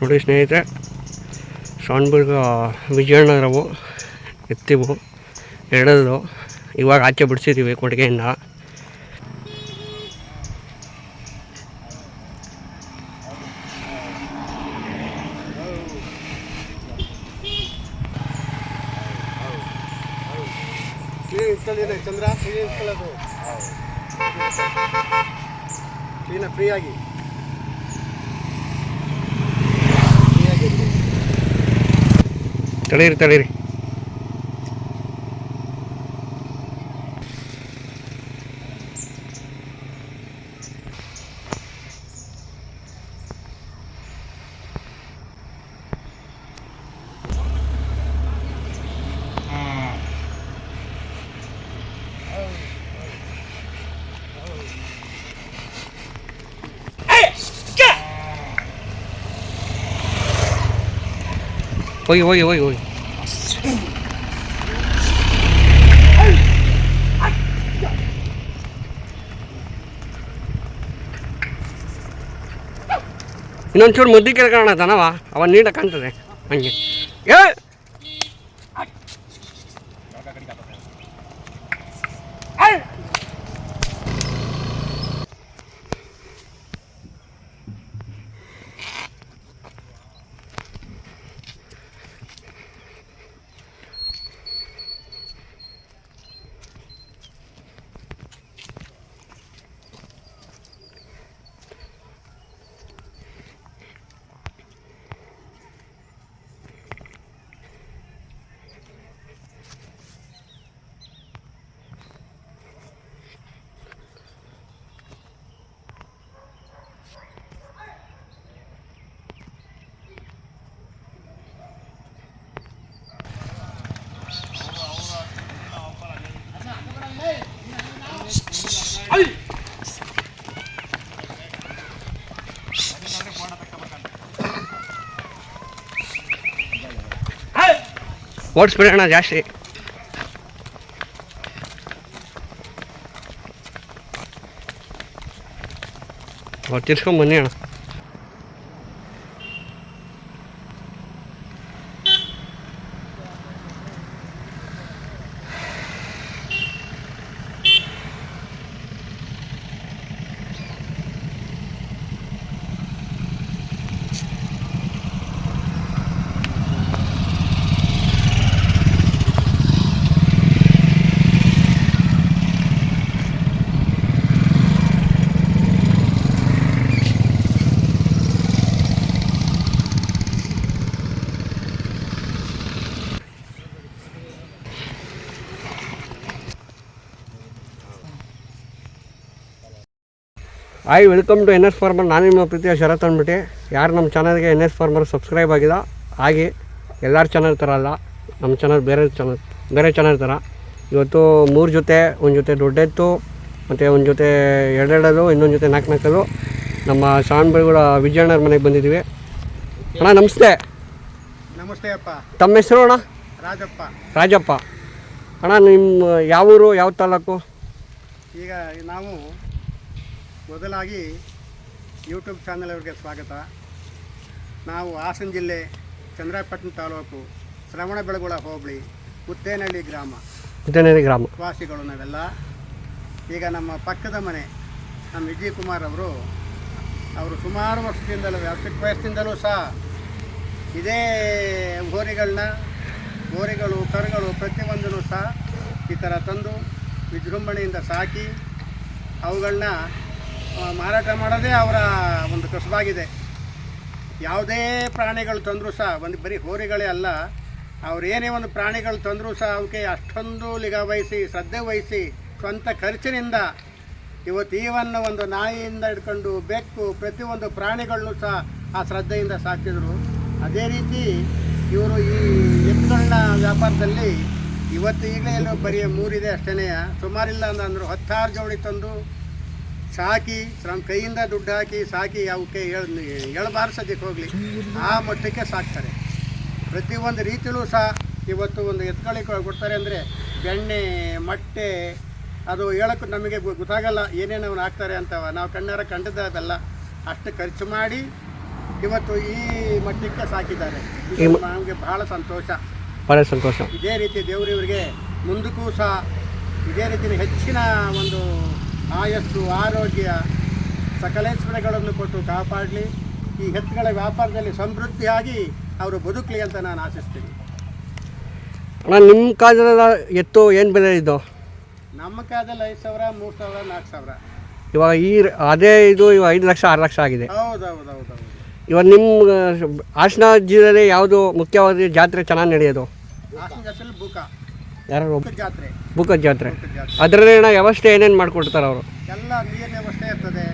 ನೋಡಿ ಸ್ನೇಹಿತರೆ ಶಾನ್ಬರ್ಗ ವಿಜಯಣ್ಣರವು ಎತ್ತಿವು ಎರಡದು ಇವಾಗ ಆಚೆ ಬಿಡಿಸಿದ್ದೀವಿ ಕೊಡುಗೆಯಿಂದ. ಚಂದ್ರ ಫ್ರೀ ಇಟ್ಕೊಳ್ಳೋದು தளிர் தளிர் ಹೋಗಿ ಹೋಗಿ ಹೋಗಿ ಹೋಗಿ ಇನ್ನೊಂಚೂರು ಮುದ್ದೆ ಕೇಳ್ಕೊಳ್ಳೋಣ ದನವ ಅವ ನೀಟಾಗಿ ಕಾಣ್ತದೆ ಹಂಗೆ ಏ ಓಡಿಸ್ಬಿಡೋಣ ಜಾಸ್ತಿ. ಅವ್ರು ತಿರ್ಸ್ಕೊಂಡ್ ಬನ್ನಿ ಅಣ್ಣ. Hi welcome to N S farmer ನಾನು ನಿಮ್ಮ ಪ್ರೀತಿಯ ಶರತ್ ಅಂದ್ಬಿಟ್ಟು. ಯಾರು ನಮ್ಮ ಚಾನಲ್ಗೆ ಎನ್ ಎಸ್ ಫಾರ್ಮರ್ ಸಬ್ಸ್ಕ್ರೈಬ್ ಆಗಿದ ಹಾಗೆ ಎಲ್ಲರ ಚಾನಲ್ ಥರ ಅಲ್ಲ ನಮ್ಮ ಚಾನಲ್ ಬೇರೆ ಚಾನಲ್ ಬೇರೆ ಚಾನಲ್ ಥರ ಇವತ್ತು ಮೂರು ಜೊತೆ ಒಂದು ಜೊತೆ ದೊಡ್ಡೆತ್ತು ಮತ್ತು ಒಂದು ಜೊತೆ ಎರಡೆರಡಲು ಇನ್ನೊಂದು ಜೊತೆ ನಾಲ್ಕು ನಾಲ್ಕಲು ನಮ್ಮ ಶಾನ್ ವಿಜಯಣ್ಣರ ಮನೆಗೆ ಬಂದಿದ್ದೀವಿ. ಅಣ್ಣ ನಮಸ್ತೆ. ನಮಸ್ತೆ ಅಪ್ಪ. ತಮ್ಮ ಹೆಸರು ಅಣ್ಣ? ರಾಜಪ್ಪ. ರಾಜಪ್ಪ. ಅಣ್ಣ ನಿಮ್ಮ ಯಾವ ಊರು ಯಾವ ತಾಲೂಕು? ಈಗ ನಾವು ಮೊದಲಾಗಿ ಯೂಟ್ಯೂಬ್ ಚಾನಲ್ ಅವರಿಗೆ ಸ್ವಾಗತ. ನಾವು ಹಾಸನ ಜಿಲ್ಲೆ ಚಂದ್ರಾಯಪಟ್ಟಣ ತಾಲೂಕು ಶ್ರವಣ ಬೆಳಗೊಳ ಹೋಬಳಿ ಮುದ್ದೇನಹಳ್ಳಿ ಗ್ರಾಮ. ಮುದ್ದೇನಹಳ್ಳಿ ಗ್ರಾಮ. ವಾಸಿಗಳು ನಾವೆಲ್ಲ. ಈಗ ನಮ್ಮ ಪಕ್ಕದ ಮನೆ ನಮ್ಮ ವಿಜಯ್ ಕುಮಾರ್ ಅವರು ಅವರು ಸುಮಾರು ವರ್ಷದಿಂದಲೂ ವ್ಯಾಪ್ತಿಕ ವಯಸ್ಸಿನಿಂದಲೂ ಸಹ ಇದೇ ಹೋರಿಗಳನ್ನ ಹೋರಿಗಳು ಕರುಗಳು ಪ್ರತಿಯೊಂದನ್ನು ಸಹ ಈ ಥರ ತಂದು ವಿಜೃಂಭಣೆಯಿಂದ ಸಾಕಿ ಅವುಗಳನ್ನ ಮಾರಾಟ ಮಾಡೋದೇ ಅವರ ಒಂದು ಕಸಬಾಗಿದೆ ಯಾವುದೇ ಪ್ರಾಣಿಗಳು ತಂದರೂ ಸಹ, ಒಂದು ಬರೀ ಹೋರಿಗಳೇ ಅಲ್ಲ, ಅವ್ರು ಏನೇ ಒಂದು ಪ್ರಾಣಿಗಳು ತಂದರೂ ಸಹ ಅವಕ್ಕೆ ಅಷ್ಟೊಂದು ನಿಗಾ ವಹಿಸಿ, ಶ್ರದ್ಧೆ ವಹಿಸಿ, ಸ್ವಂತ ಖರ್ಚಿನಿಂದ ಇವತ್ತು ಈವನ್ನು ಒಂದು ನಾಯಿಯಿಂದ ಹಿಡ್ಕೊಂಡು ಬೆಕ್ಕು ಪ್ರತಿಯೊಂದು ಪ್ರಾಣಿಗಳನ್ನು ಸಹ ಆ ಶ್ರದ್ಧೆಯಿಂದ ಸಾಕಿದರು ಅದೇ ರೀತಿ ಇವರು ಈ ಎತ್ತುಗಳನ್ನ ವ್ಯಾಪಾರದಲ್ಲಿ ಇವತ್ತು ಈಗಲೇ ಎಲ್ಲೋ ಬರೀ ಮೂರಿದೆ ಅಷ್ಟೇ ಸುಮಾರಿಲ್ಲ ಅಂದ್ರೆ ಹತ್ತಾರು ಜೋಡಿ ತಂದು ಸಾಕಿ ನಮ್ಮ ಕೈಯಿಂದ ದುಡ್ಡು ಹಾಕಿ ಸಾಕಿ ಅವಕ್ಕೆ ಸದ್ಯಕ್ಕೆ ಹೋಗಲಿ. ಆ ಮಟ್ಟಕ್ಕೆ ಸಾಕ್ತಾರೆ. ಪ್ರತಿಯೊಂದು ರೀತಿಯಲ್ಲೂ ಸಹ ಇವತ್ತು ಒಂದು ಎತ್ಕೊಳ್ಳಿಕ್ಕೆ ಕೊಡ್ತಾರೆ ಅಂದರೆ ಬೆಣ್ಣೆ ಮೊಟ್ಟೆ ಅದು ಹೇಳೋಕ್ಕೂ ನಮಗೆ ಗೊತ್ತಾಗಲ್ಲ ಏನೇನು ಅವನು ಹಾಕ್ತಾರೆ ಅಂತವ ನಾವು ಕಣ್ಣಾರ ಕಂಡದಲ್ಲ ಅಷ್ಟು ಖರ್ಚು ಮಾಡಿ ಇವತ್ತು ಈ ಮಟ್ಟಕ್ಕೆ ಸಾಕಿದ್ದಾರೆ. ನಮಗೆ ಬಹಳ ಸಂತೋಷ. ಬಹಳ ಸಂತೋಷ. ಇದೇ ರೀತಿ ದೇವರಿವರಿಗೆ ಮುಂದಕ್ಕೂ ಸಹ ಇದೇ ರೀತಿಯ ಹೆಚ್ಚಿನ ಒಂದು ಆಯಸ್ಸು ಆರೋಗ್ಯ ಸಕಲೇಶ್ವರಗಳನ್ನು ಕೊಟ್ಟು ಕಾಪಾಡಲಿ. ಈ ಎತ್ತುಗಳ ವ್ಯಾಪಾರದಲ್ಲಿ ಸಮೃದ್ಧಿಯಾಗಿ ಅವರು ಬದುಕಲಿ ಅಂತ ನಾನು ಆಶಿಸ್ತೀನಿ. ಅಣ್ಣ ನಿಮ್ಮ ಕಾಲದ ಎತ್ತು ಏನು ಬೆಲೆ ಇದು? ನಮ್ಮ ಕಾಲದಲ್ಲಿ ಐದು ಸಾವಿರ ಮೂರು ಸಾವಿರ ನಾಲ್ಕು ಸಾವಿರ. ಇವಾಗ ಈ ಅದೇ ಇದು ಇವಾಗ ಐದು ಲಕ್ಷ ಆರು ಲಕ್ಷ ಆಗಿದೆ. ಹೌದು ಹೌದು ಹೌದು ಹೌದು ಇವಾಗ ನಿಮ್ಮ ಹಾಸನ ಜಿಲ್ಲೆಯಲ್ಲಿ ಯಾವುದು ಮುಖ್ಯವಾದ ಜಾತ್ರೆ ಚೆನ್ನಾಗಿ ನಡೆಯೋದು? ಹಾಸನ ಯಾರು ಜಾತ್ರೆ. ಬುಕ್ಕದ ಜಾತ್ರೆ. ಅದರಲ್ಲಿ ಅಣ್ಣ ವ್ಯವಸ್ಥೆ ಏನೇನು ಮಾಡಿಕೊಡ್ತಾರೆ ಅವರು? ಎಲ್ಲ ನೀರಿನ ವ್ಯವಸ್ಥೆ ಇರ್ತದೆ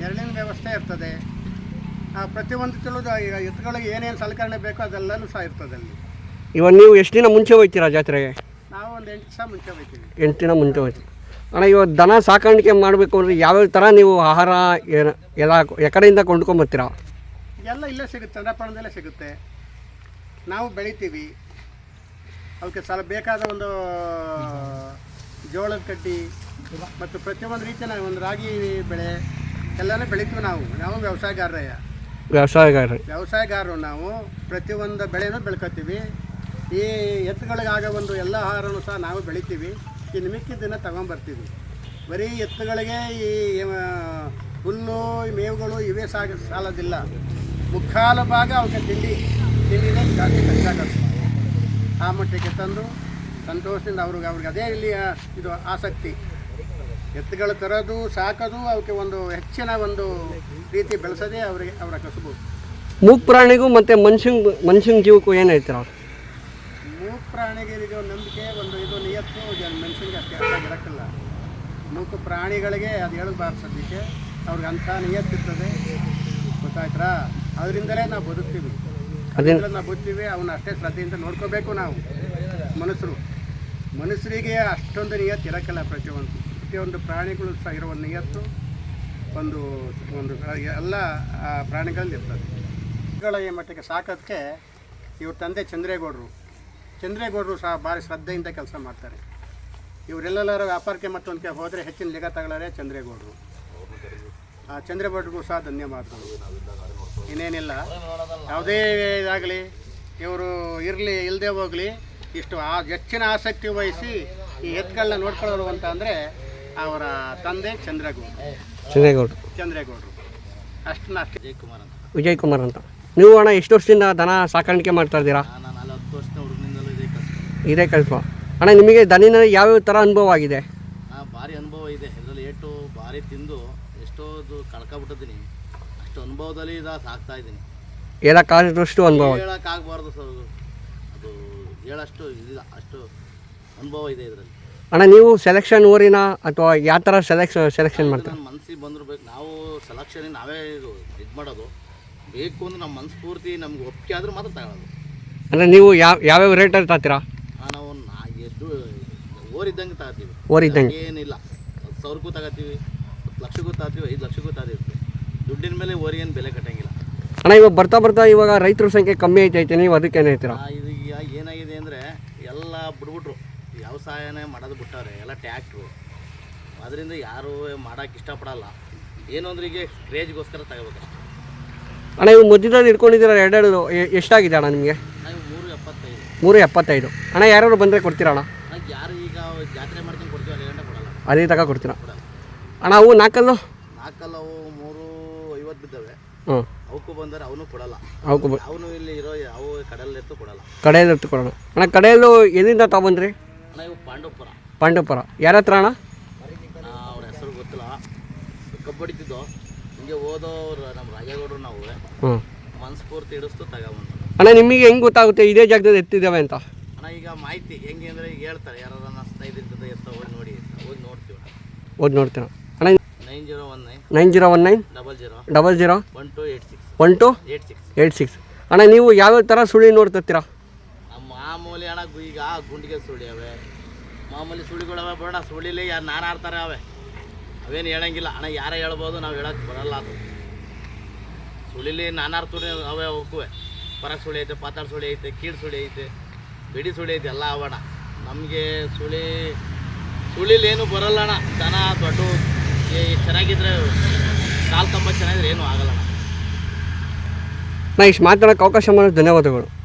ನೆರಳಿನ ವ್ಯವಸ್ಥೆ ಇರ್ತದೆ. ಪ್ರತಿಯೊಂದು ತಿಳಿದು ಎತ್ತುಗಳಿಗೆ ಏನೇನು ಸಲಕರಣೆ ಬೇಕೋ ಅದೆಲ್ಲನೂ ಸಹ ಇರ್ತದೆ ಅಲ್ಲಿ. ಇವಾಗ ನೀವು ಎಷ್ಟು ದಿನ ಮುಂಚೆ ಹೋಗ್ತೀರಾ ಜಾತ್ರೆಗೆ? ನಾವು ಒಂದು ಎಂಟು ದಿವಸ ಮುಂಚೆ ಹೋಗ್ತೀವಿ ಎಂಟು ದಿನ ಮುಂಚೆ ಹೋಗ್ತೀವಿ ಅಣ್ಣ ಇವಾಗ ದನ ಸಾಕಾಣಿಕೆ ಮಾಡಬೇಕು ಅಂದರೆ ಯಾವ್ಯಾವ ಥರ ನೀವು ಆಹಾರ ಏನು ಎಲ್ಲ ಎಕಡೆಯಿಂದ ಕೊಂಡ್ಕೊಂಬರ್ತೀರಾ ಎಲ್ಲ ಇಲ್ಲೇ ಸಿಗುತ್ತೆ ಚಂದ್ರಪ್ಪಣದಲ್ಲೇ ಸಿಗುತ್ತೆ. ನಾವು ಬೆಳಿತೀವಿ. ಅವಕ್ಕೆ ಸಲ ಬೇಕಾದ ಒಂದು ಜೋಳದ ಕಡ್ಡಿ ಮತ್ತು ಪ್ರತಿಯೊಂದು ರೀತಿಯ ಒಂದು ರಾಗಿ ಬೆಳೆ ಎಲ್ಲನೂ ಬೆಳಿತೀವಿ ನಾವು. ನಾವು ವ್ಯವಸಾಯಗಾರರಯ್ಯ ವ್ಯವಸಾಯಗಾರ ವ್ಯವಸಾಯಗಾರರು ನಾವು ಪ್ರತಿಯೊಂದು ಬೆಳೆನೂ ಬೆಳ್ಕೊತೀವಿ. ಈ ಎತ್ತುಗಳಿಗಾಗ ಒಂದು ಎಲ್ಲ ಆಹಾರನೂ ಸಹ ನಾವು ಬೆಳಿತೀವಿ. ಇನ್ನು ಮಿಕ್ಕಿದ್ದನ್ನು ತಗೊಂಬರ್ತೀವಿ. ಬರೀ ಎತ್ತುಗಳಿಗೆ ಈ ಹುಲ್ಲು ಮೇವುಗಳು ಇವೇ ಸಾಗ ಸಾಲೋದಿಲ್ಲ. ಮುಕ್ಕಾಲು ಭಾಗ ಅವಕ್ಕೆ ತಿಂಡಿ ತಿಂಡಿನೇ ಜಾಸ್ತಿ ಖರ್ಚಾಗತ್ತೆ. ಆ ಮಟ್ಟಕ್ಕೆ ತಂದು ಸಂತೋಷದಿಂದ ಅವ್ರಿಗೆ ಅವ್ರಿಗೆ ಅದೇ ಇಲ್ಲಿ ಇದು ಆಸಕ್ತಿ. ಎತ್ತುಗಳು ತರೋದು ಸಾಕೋದು ಅವಕ್ಕೆ ಒಂದು ಹೆಚ್ಚಿನ ಒಂದು ರೀತಿ ಬೆಳೆಸೋದೇ ಅವರಿಗೆ ಅವರ ಕಸುಬು. ಮೂಕ್ ಪ್ರಾಣಿಗೂ ಮತ್ತು ಮನುಷ್ಯಂಗೆ ಮನುಷ್ಯನ ಜೀವಕ್ಕೂ ಏನು ಹೇಳ್ತೀರ? ಅವ್ರು ಮೂಕ್ ಪ್ರಾಣಿಗೆ ಇದು ನಂಬಿಕೆ ಒಂದು ಇದು ನಿಯತ್ತು ಜನ ಮನುಷ್ಯನಿಗೆ ಅಷ್ಟೇ ಅಷ್ಟಾಗಿ ಇರಕ್ಕಿಲ್ಲ. ಮೂಕ ಪ್ರಾಣಿಗಳಿಗೆ ಅದು ಹೇಳಬಾರ್ದು ಸದ್ಯಕ್ಕೆ. ಅವ್ರಿಗೆ ಅಂಥ ನಿಯತ್ತಿರ್ತದೆ. ಗೊತ್ತಾಯ್ತಾ ಅದರಿಂದಲೇ ನಾವು ಬದುಕ್ತೀವಿ. ಅದೇ ಅದರಿಂದ ನಾವು ಬದುಕ್ತೀವಿ ಅವನ್ನ ಅಷ್ಟೇ ಶ್ರದ್ಧೆಯಿಂದ ನೋಡ್ಕೋಬೇಕು ನಾವು. ಮನುಷ್ಯರು. ಮನುಷ್ಯರಿಗೆ ಅಷ್ಟೊಂದು ನಿಯತ್ತು ಇರಕ್ಕಿಲ್ಲ ಪ್ರತಿಯೊಂದು. ಪ್ರತಿಯೊಂದು ಪ್ರಾಣಿಗಳು ಸಹ ಇರೋ ಒಂದು ನಿಯತ್ತು ಒಂದು ಒಂದು, ಎಲ್ಲ ಪ್ರಾಣಿಗಳಲ್ಲಿ ಇರ್ತದೆ. ಈ ಮಟ್ಟಿಗೆ ಸಾಕೋದಕ್ಕೆ ಇವ್ರ ತಂದೆ ಚಂದ್ರೇಗೌಡರು. ಚಂದ್ರೇಗೌಡರು ಸಹ ಭಾರಿ ಶ್ರದ್ಧೆಯಿಂದ ಕೆಲಸ ಮಾಡ್ತಾರೆ. ಇವರೆಲ್ಲರ ವ್ಯಾಪಾರಕ್ಕೆ ಮತ್ತೊಂದಕ್ಕೆ ಹೋದರೆ ಹೆಚ್ಚಿನ ಲೆಗ ತಗೊಳ್ಳೋರೆ ಚಂದ್ರೇಗೌಡರು. ಆ, ಚಂದ್ರೇಗೌಡರಿಗೂ ಸಹ ಧನ್ಯವಾದಗಳು. ಇನ್ನೇನಿಲ್ಲ. ಯಾವುದೇ ಇದಾಗಲಿ ಇವರು ಇರಲಿ ಇಲ್ಲದೆ ಹೋಗಲಿ ಇಷ್ಟು ಆ ಹೆಚ್ಚಿನ ಆಸಕ್ತಿ ವಹಿಸಿ ಈ ಎತ್ತುಗಳನ್ನ ನೋಡ್ಕೊಳ್ಳೋರು ಅಂತ ಅಂದರೆ ಅವರ ತಂದೆ ಚಂದ್ರಗೌಡರು. ಚಂದ್ರೇಗೌಡರು. ಚಂದ್ರೇಗೌಡರು. ಅಷ್ಟನ್ನ ಅಷ್ಟೇ. ಕುಮಾರ್ ಅಂತ. ವಿಜಯ್ ಕುಮಾರ್ ಅಂತ. ನೀವು ಅಣ್ಣ ಎಷ್ಟು ವರ್ಷದಿಂದ ದನ ಸಾಕಾಣಿಕೆ ಮಾಡ್ತಾ ಇದ್ದೀರಾ? ನಾನು ನಲವತ್ತು ವರ್ಷದ ಹುಡುಗನಿಂದಲೂ ಇದೇ ಇದೇ ಕಲ್ಪ ಅಣ್ಣ ನಿಮಗೆ ದನಿನ ಯಾವ್ಯಾವ ಥರ ಅನುಭವ ಆಗಿದೆ? ಆ ಭಾರಿ ಅನುಭವ ಇದೆ. ಇದರಲ್ಲಿ ಏಟು ಭಾರಿ ತಿಂದು ಎಷ್ಟೋ ಕಳ್ಕೊಬಿಟ್ಟಿದ್ದೀನಿ. ಅಷ್ಟು ಅನುಭವದಲ್ಲಿ ಇದ ಸಾಕ್ತಾ ಇದ್ದೀನಿ. ಎಲ್ಲ ಕಾಲದಷ್ಟು ಅನುಭವ. ಹೇಳೋಕ್ಕಾಗಬಾರ್ದು ಸರ್ ಅದು. ಅದು ಹೇಳಷ್ಟು ಇದಿಲ್ಲ ಅಷ್ಟು ಅನುಭವ ಇದೆ ಇದರಲ್ಲಿ. ಅಣ್ಣ ನೀವು ಸೆಲೆಕ್ಷನ್ ಊರಿನ ಅಥವಾ ಯಾವ ಥರ ಸೆಲೆಕ್ಷ ಸೆಲೆಕ್ಷನ್ ಮಾಡ್ತಾರೆ? ನನ್ನ ಮನಸ್ಸಿಗೆ ಬಂದಿರ್ಬೇಕು. ನಾವು ಸೆಲೆಕ್ಷನ್ ನಾವೇ ಇದು ಇದು ಮಾಡೋದು. ಬೇಕು ಅಂದ್ರೆ ನಮ್ಮ ಮನಸ್ಸು ಪೂರ್ತಿ ನಮ್ಗೆ ಒಪ್ಪಿಗೆ ಆದ್ರೆ ಮಾತ್ರ ತಗೊಳ್ಳೋದು. ಅಂದರೆ ನೀವು ಯಾವ ಯಾವ್ಯಾವ ರೇಟಲ್ಲಿ ತಾತೀರಾ ಆ, ನಾವು ನಾ ಎದ್ದು ಓರಿದ್ದಂಗೆ ತಗೋತೀವಿ ಓರಿದ್ದಂಗೆ. ಏನಿಲ್ಲ. ಹತ್ತು ಸಾವಿರಕ್ಕೂ ತಗೋತೀವಿ ಹತ್ತು ಲಕ್ಷಕ್ಕೂ ತಗೋತೀವಿ ಐದು ಲಕ್ಷಕ್ಕೂ ತಗೋತೀವಿ ದುಡ್ಡಿನ ಮೇಲೆ ಓರಿಗೇನು ಬೆಲೆ ಕಟ್ಟಂಗಿಲ್ಲ. ಅಣ್ಣ ಇವಾಗ ಬರ್ತಾ ಬರ್ತಾ ಇವಾಗ ರೈತರ ಸಂಖ್ಯೆ ಕಮ್ಮಿ ಐತೈತೆ ನೀವು ಅದಕ್ಕೆ ಏನು ಹೇಳ್ತೀರಾ? ಆ, ಇದು ಈಗ ಏನಾಗಿದೆ ಅಂದರೆ ಎಲ್ಲ ಬಿಡ್ಬಿಟ್ರು. ವ್ಯವಸಾಯನೇ ಮಾಡೋದು ಬಿಟ್ಟವ್ರೆ ಎಲ್ಲ ಟ್ಯಾಕ್ಟ್ರು. ಅದರಿಂದ ಯಾರೂ ಮಾಡೋಕ್ಕೆ ಇಷ್ಟಪಡಲ್ಲ. ಏನು ಅಂದ್ರೆ ಈಗ ಕ್ರೇಜ್ಗೋಸ್ಕರ ತಗೋಬೇಕಷ್ಟೆ. ಅಣ್ಣ ಇವಾಗ ಮಧ್ಯದಲ್ಲಿ ಇಟ್ಕೊಂಡಿದ್ದೀರ ಎರಡೆರಡು ಎ- ಎಷ್ಟಾಗಿದೆ ಅಣ್ಣ ನಿಮಗೆ? ನಾವು ಮೂರು ಎಪ್ಪತ್ತೈದು. ಮೂರು ಎಪ್ಪತ್ತೈದು. ಅಣ್ಣ ಯಾರ್ಯಾರು ಬಂದರೆ ಕೊಡ್ತೀರಾ ಅಣ್ಣ? ನಾವು ಯಾರು ಈಗ ಜಾತ್ರೆ ಮಾಡ್ತೀನಿ ಕೊಡ್ತೀವಿ ಅಲ್ಲಿ ಗಂಟೆ ಕೊಡಲ್ಲ. ಅದೇ ತಗ ಕೊಡ್ತೀರಾ? ಕೊಡಲ್ಲ. ಅಣ್ಣ ಅವು ನಾಲ್ಕಲ್ಲ ಅವು ಮೂರು ಐವತ್ತು ಬಿದ್ದಾವೆ ಹ್ಞೂ ಅವಕ್ಕೂ ಬಂದರೆ ಅವನು ಕೊಡಲ್ಲ. ಅವಕ್ಕೂ ಅವನು ಇಲ್ಲಿ ಇರೋ ಅವು ಕಡಲ್ಲಿ ಎತ್ತು ಕೊಡಲ್ಲ. ಕಡೆಯಲ್ಲಿ ಎತ್ತು ಕೊಡೋಣ. ಅಣ್ಣ ಕಡೆಯಲ್ಲೂ ಎಲ್ಲಿಂದ ತಗೊಂಡ್ರಿ ಅಣ್ಣ ಇವು ಪಾಂಡವಪುರ. ಪಾಂಡವಪುರ. ಯಾರ ಹತ್ರ ಅಣ್ಣ? ಅವ್ರ ಹೆಸರು ಗೊತ್ತಿಲ್ಲ. ಕಬ್ಬಡಿತಿದ್ದೋ. ಹಿಂಗೆ ಓದೋರು ನಮ್ಮ ರಾಜೇಗೌಡರು ನಾವು. ಮನಸ್ಫೂರ್ತಿ ಹಿಡಿಸ್ತು ತಗೊಬಂದು. ಅಣ್ಣ ನಿಮಗೆ ಹೆಂಗ್ ಗೊತ್ತಾಗುತ್ತೆ? ಇದೇ ಜಾಗದಲ್ಲಿ ಎತ್ತಿದ್ದೇವೆ ಅಂತ. ಅಣ್ಣ ಈಗ ಮಾಹಿತಿ ಹೆಂಗೆ ಅಂದರೆ ಈಗ ಹೇಳ್ತಾರೆ ಯಾರು ನನ್ನ ಸ್ನೇಹಿತರೆ ಜೊತೆ ಎತ್ತ ಹೋಗಿ ನೋಡಿ ಹೋಗಿ ನೋಡ್ತೀವಿ ಓದಿ ನೋಡ್ತೀರ? ಅಣ್ಣ nine zero one nine nine zero one nine double zero double zero one two eight six. One two eight six ಅಣ್ಣ ನೀವು ಯಾವ್ಯಾವ ಥರ ಸುಳಿ ನೋಡ್ತಿರ್ತೀರಾ? ಮಾಮೂಲಿ ಅಣ್ಣ ಈಗ ಗುಂಡಿಗೆ ಸುಳಿ ಅವೆ. ಮಾಮೂಲಿ ಸುಳಿಗಳವೆ ಬೇಡ ಸುಳಿಲಿ ಯಾರು ನಾನು ಆಡ್ತಾರೆ ಅವೆ. ಅವೇನು ಹೇಳಂಗಿಲ್ಲ. ಅಣ್ಣ ಯಾರೇ ಹೇಳ್ಬೋದು ನಾವು ಹೇಳಕ್ಕೆ ಬರಲ್ಲ ಅದು. ಸುಳಿಲಿ ನಾನಾರು ಅವೆ ಅವೇ ಹೋಗುವೆ ಪರಕ್ ಸುಳಿ ಐತೆ ಪಾತಾಳ ಸುಳಿ ಐತೆ ಕೀಳು ಸುಳಿ ಐತೆ ಬಿಡಿ ಸುಳಿ ಐತೆ ಎಲ್ಲ ಅವಣ ನಮಗೆ ಸುಳಿ ಸುಳಿಲಿ ಏನು ಬರಲ್ಲ ಅಣ್ಣ. ದನ ದೊಡ್ಡ ಚೆನ್ನಾಗಿದ್ರೆ ಕಾಲು ಕಂಬ ಚೆನ್ನಾಗಿದ್ರೆ ಏನೂ ಆಗಲ್ಲ ನಾ ಇಷ್ಟು ಮಾತಾಡೋಕ್ಕೆ ಅವಕಾಶ ಮಾಡೋದು ಧನ್ಯವಾದಗಳು.